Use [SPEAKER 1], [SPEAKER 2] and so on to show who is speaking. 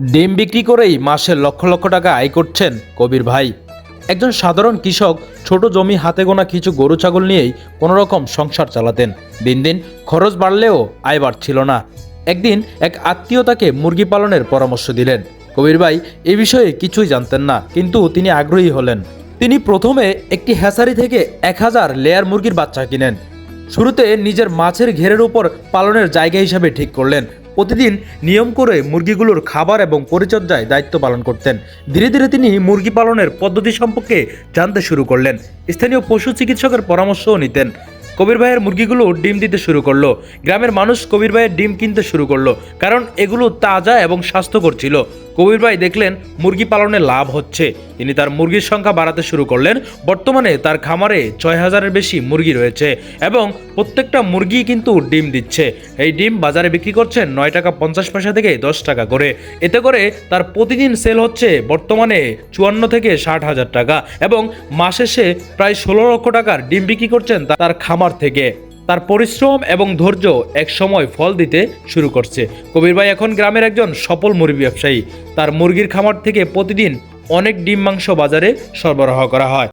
[SPEAKER 1] ডিম বিক্রি করেই মাসে লক্ষ লক্ষ টাকা আয় করছেন কবির ভাই। একজন সাধারণ কৃষক ছোট জমি হাতে গোনা কিছু গরু ছাগল নিয়েই কোনোরকম সংসার চালাতেন। দিন দিন খরচ বাড়লেও আয় বাড়ছিল না। একদিন এক আত্মীয় তাকে মুরগি পালনের পরামর্শ দিলেন। কবির ভাই এ বিষয়ে কিছুই জানতেন না, কিন্তু তিনি আগ্রহী হলেন। তিনি প্রথমে একটি হ্যাসারি থেকে এক হাজার লেয়ার মুরগির বাচ্চা কিনেন। শুরুতে নিজের মাছের ঘেরের উপর পালনের জায়গা হিসাবে ঠিক করলেন। প্রতিদিন নিয়ম করে মুরগিগুলোর খাবার এবং পরিচর্যায় দায়িত্ব পালন করতেন। ধীরে ধীরে তিনি মুরগি পালনের পদ্ধতি সম্পর্কে জানতে শুরু করলেন। স্থানীয় পশু চিকিৎসকের পরামর্শও নিতেন। কবির ভাইয়ের মুরগিগুলো ডিম দিতে শুরু করল। গ্রামের মানুষ কবির ভাইয়ের ডিম কিনতে শুরু করল, কারণ এগুলো তাজা এবং স্বাস্থ্যকর ছিল। কবির ভাই দেখলেন মুরগি পালনে লাভ হচ্ছে। তিনি তার মুরগির সংখ্যা বাড়াতে শুরু করলেন। বর্তমানে তার খামারে ছয় হাজারের বেশি মুরগি রয়েছে এবং প্রত্যেকটা মুরগি কিন্তু ডিম দিচ্ছে। এই ডিম বাজারে বিক্রি করছেন নয় টাকা পঞ্চাশ পয়সা থেকে দশ টাকা করে। এতে করে তার প্রতিদিন সেল হচ্ছে বর্তমানে চুয়ান্ন থেকে ষাট হাজার টাকা এবং মাসে সে প্রায় ষোলো লক্ষ টাকার ডিম বিক্রি করছেন তার খামার থেকে। তার পরিশ্রম এবং ধৈর্য এক সময় ফল দিতে শুরু করছে। কবির ভাই এখন গ্রামের একজন সফল মুরগি ব্যবসায়ী। তার মুরগির খামার থেকে প্রতিদিন অনেক ডিম মাংস বাজারে সরবরাহ করা হয়।